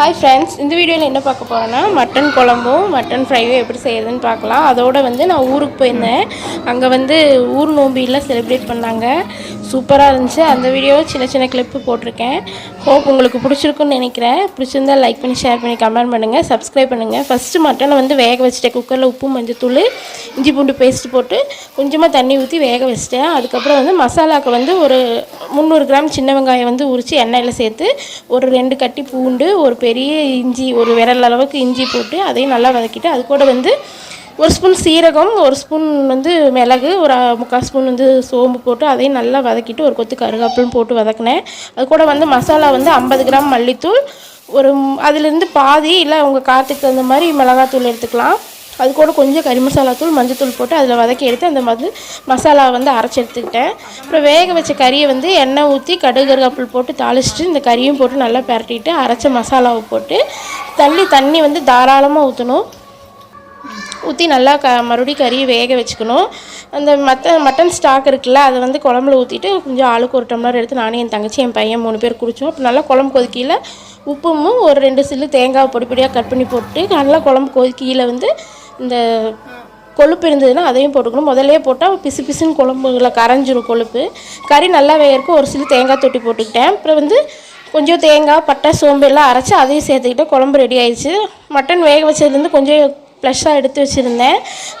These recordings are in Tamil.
ஹாய் ஃப்ரெண்ட்ஸ் இந்த வீடியோவில் என்ன பார்க்க போகிறேன்னா மட்டன் குழம்பும் மட்டன் ஃப்ரையும் எப்படி செய்யுதுன்னு பார்க்கலாம். அதோட வந்து நான் ஊருக்கு போயிருந்தேன். அங்கே வந்து ஊர் நோம்பிலாம் செலிப்ரேட் பண்ணாங்க. சூப்பராக இருந்துச்சு. அந்த வீடியோவை சின்ன சின்ன கிளிப்பு போட்டிருக்கேன். ஹோப் உங்களுக்கு பிடிச்சிருக்குன்னு நினைக்கிறேன். பிடிச்சிருந்தா லைக் பண்ணி ஷேர் பண்ணி கமெண்ட் பண்ணுங்கள் சப்ஸ்கிரைப் பண்ணுங்கள் ஃபஸ்ட்டு மட்டனை வந்து வேக வச்சுட்டேன். குக்கரில் உப்பு மஞ்சத்தூள் இஞ்சி பூண்டு பேஸ்ட் போட்டு கொஞ்சமாக தண்ணி ஊற்றி வேக வச்சிட்டேன். அதுக்கப்புறம் வந்து மசாலாவுக்கு வந்து ஒரு முந்நூறு கிராம் சின்ன வெங்காயம் வந்து உரித்து எண்ணெயில் சேர்த்து ஒரு ரெண்டு கட்டி பூண்டு ஒரு பெரிய இஞ்சி ஒரு விரல் அளவுக்கு இஞ்சி போட்டு அதையும் நல்லா வதக்கிட்டு அது கூட வந்து ஒரு ஸ்பூன் சீரகம் ஒரு ஸ்பூன் வந்து மிளகு ஒரு முக்கால் ஸ்பூன் வந்து சோம்பு போட்டு அதையும் நல்லா வதக்கிட்டு ஒரு கொத்து கருகாப்பிலும் போட்டு வதக்கினேன். அது கூட வந்து மசாலா வந்து ஐம்பது கிராம் மல்லித்தூள் ஒரு அதுலேருந்து பாதி இல்லை உங்கள் காரத்துக்கு தகுந்த மாதிரி மிளகாத்தூள் எடுத்துக்கலாம். அது கூட கொஞ்சம் கறி மசாலா தூள் மஞ்சத்தூள் போட்டு அதில் வதக்கி எடுத்து அந்த மாதிரி மசாலா வந்து அரைச்சி எடுத்துக்கிட்டேன். அப்புறம் வேக வச்ச கறியை வந்து எண்ணெய் ஊற்றி கடுகு கருகாப்பில் போட்டு தாளிச்சிட்டு இந்த கறியும் போட்டு நல்லா பரட்டிட்டு அரைச்ச மசாலாவை போட்டு தள்ளி தண்ணி வந்து தாராளமாக ஊற்றணும் ஊற்றி நல்லா க மறுபடியும் கறியை வேக வச்சுக்கணும். அந்த மற்ற மட்டன் ஸ்டாக் இருக்குல்ல அதை வந்து குழம்புல ஊற்றிட்டு கொஞ்சம் ஆளுக்கு ஒரு டம்ளர் எடுத்து நானும் என் தங்கச்சி என் பையன் மூணு பேர் குடித்தோம் அப்போ நல்லா குழம்பு கொதிக்கையில் உப்பும் ஒரு ரெண்டு சில்லு தேங்காய் பொடி பொடியாக கட் பண்ணி போட்டு நல்லா குழம்பு கொதிக்கையில் வந்து இந்த கொழுப்பு இருந்ததுன்னா அதையும் போட்டுக்கணும். முதல்லே போட்டால் பிசு பிசுன்னு குழம்புல கரைஞ்சிரும் கொழுப்பு. கறி நல்லா வேகிறக்கு ஒரு சில தேங்காய் தொட்டி போட்டுக்கிட்டேன். அப்புறம் வந்து கொஞ்சம் தேங்காய் பட்டை சோம்பு எல்லாம் அரைச்சி அதையும் சேர்த்துக்கிட்டு குழம்பு ரெடி ஆயிடுச்சு. மட்டன் வேக வச்சதுலேருந்து கொஞ்சம் ப்ளஷ்ஷாக எடுத்து வச்சுருந்தேன்.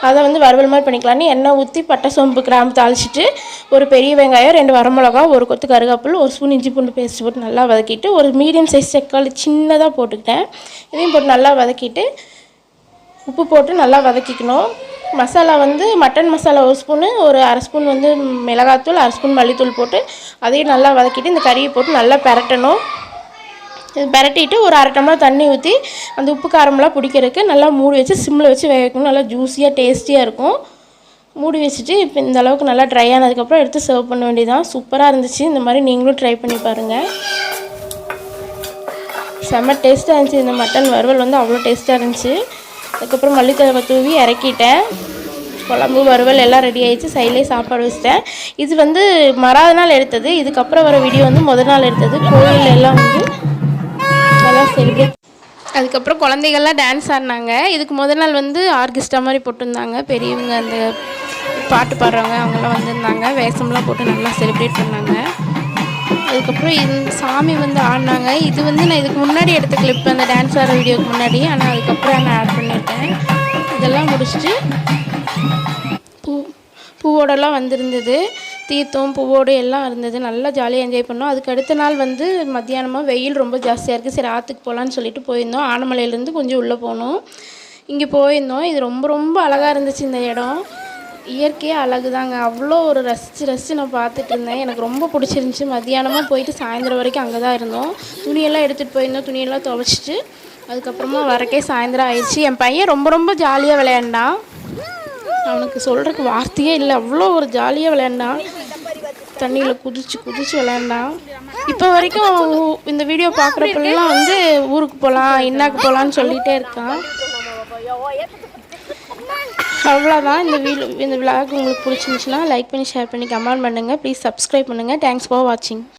அதை வந்து வறுவல் மாதிரி பண்ணிக்கலான்னு எண்ணெய் ஊற்றி பட்டை சோம்பு கிராம்பு தாளிச்சிட்டு ஒரு பெரிய வெங்காயம் ரெண்டு வரமிளகா ஒரு கொத்து கருகாப்பில் ஒரு ஸ்பூன் இஞ்சி பூண்டு பேஸ்ட் போட்டு நல்லா வதக்கிட்டு ஒரு மீடியம் சைஸ் தக்காளி சின்னதாக போட்டுக்கிட்டேன். இதையும் போட்டு நல்லா வதக்கிட்டு உப்பு போட்டு நல்லா வதக்கிக்கணும். மசாலா வந்து மட்டன் மசாலா ஒரு ஸ்பூனு ஒரு அரை ஸ்பூன் வந்து மிளகாத்தூள் அரை ஸ்பூன் மல்லித்தூள் போட்டு அதையும் நல்லா வதக்கிட்டு இந்த கறியை போட்டு நல்லா பரட்டணும். பரட்டிட்டு ஒரு அரை டம்ளர் தண்ணி ஊற்றி அந்த உப்பு காரமெல்லாம் பிடிக்கிறதுக்கு நல்லா மூடி வச்சு சிம்மில் வச்சு வேக வைக்கணும் நல்லா ஜூஸியாக டேஸ்டியாக இருக்கும். மூடி வச்சுட்டு இப்போ இந்த அளவுக்கு நல்லா ட்ரை ஆனதுக்கப்புறம் எடுத்து சர்வ் பண்ண வேண்டியதான் சூப்பராக இருந்துச்சு. இந்த மாதிரி நீங்களும் ட்ரை பண்ணி பாருங்கள் செம்ம டேஸ்ட்டாக இருந்துச்சு. இந்த மட்டன் வறுவல் வந்து அவ்வளோ டேஸ்ட்டாக இருந்துச்சு. அதுக்கப்புறம் மல்லித்தழை தூவி இறக்கிட்டேன். குழம்பு வறுவல் எல்லாம் ரெடி ஆகிடுச்சு சைட்லேயே சாப்பாடு வச்சுட்டேன். இது வந்து மறாத நாள் எடுத்தது. இதுக்கப்புறம் வர வீடியோ வந்து முதல் நாள் எடுத்தது. கோயிலெல்லாம் வந்து செலிப்ரேட் அதுக்கப்புறம் குழந்தைகள்லாம் டான்ஸ் ஆடினாங்க. இதுக்கு முதல் நாள் வந்து ஆர்கெஸ்ட்ரா மாதிரி போட்டிருந்தாங்க. பெரியவங்க அந்த பாட்டு பாடுறவங்க அவங்கெல்லாம் வந்திருந்தாங்க. வேஷம்லாம் போட்டு நல்லா செலிப்ரேட் பண்ணாங்க. அதுக்கப்புறம் இந்த சாமி வந்து ஆடினாங்க. இது வந்து நான் இதுக்கு முன்னாடி எடுத்த கிளிப் அந்த டான்ஸ் ஆடுற வீடியோக்கு முன்னாடி ஆனால் அதுக்கப்புறம் நான் ஆட் பண்ணியிருக்கேன் இதெல்லாம் முடிச்சுட்டு பூ பூவோடலாம் வந்திருந்தது. தீர்த்தம் பூவோடு எல்லாம் இருந்தது. நல்லா ஜாலியாக என்ஜாய் பண்ணோம். அதுக்கு அடுத்த நாள் வந்து மத்தியானமாக வெயில் ரொம்ப ஜாஸ்தியாக இருக்குது சரி ஆற்றுக்கு போகலான்னு சொல்லிட்டு போயிருந்தோம். ஆனமலையிலேருந்து கொஞ்சம் உள்ளே போனோம். இங்கே போயிருந்தோம். இது ரொம்ப ரொம்ப அழகாக இருந்துச்சு இந்த இடம். இயற்கையே அழகு தாங்க அவ்வளோ ஒரு ரசித்து ரசித்து நான் பார்த்துட்டு இருந்தேன். எனக்கு ரொம்ப பிடிச்சிருந்துச்சி. மத்தியானமாக போயிட்டு சாயந்தரம் வரைக்கும் அங்கே தான் இருந்தோம். துணியெல்லாம் எடுத்துகிட்டு போயிருந்தோம். துணியெல்லாம் துவைச்சிட்டு. அதுக்கப்புறமா வரக்கே சாயந்தரம் ஆயிடுச்சு. என் பையன் ரொம்ப ரொம்ப ஜாலியாக விளையாண்டான். அவனுக்கு சொல்கிறதுக்கு வார்த்தையே இல்லை. அவ்வளோ ஒரு ஜாலியாக விளையாண்டான். தண்ணியில் குதிச்சு குதிச்சு விளையாண்டான். இப்போ வரைக்கும் இந்த வீடியோ பார்க்குறப்பெல்லாம் வந்து ஊருக்கு போகலாம் இன்னாக்கு போகலான்னு சொல்லிகிட்டே இருக்கான். அவ்வளோதான் இந்த வீடியோ இந்த விளாக் உங்களுக்கு பிடிச்சிருந்துச்சுன்னா லைக் பண்ணி ஷேர் பண்ணி கமெண்ட் பண்ணுங்கள் ப்ளீஸ் சப்ஸ்கிரைப் பண்ணுங்கள் தேங்க்ஸ் ஃபார் வாட்சிங்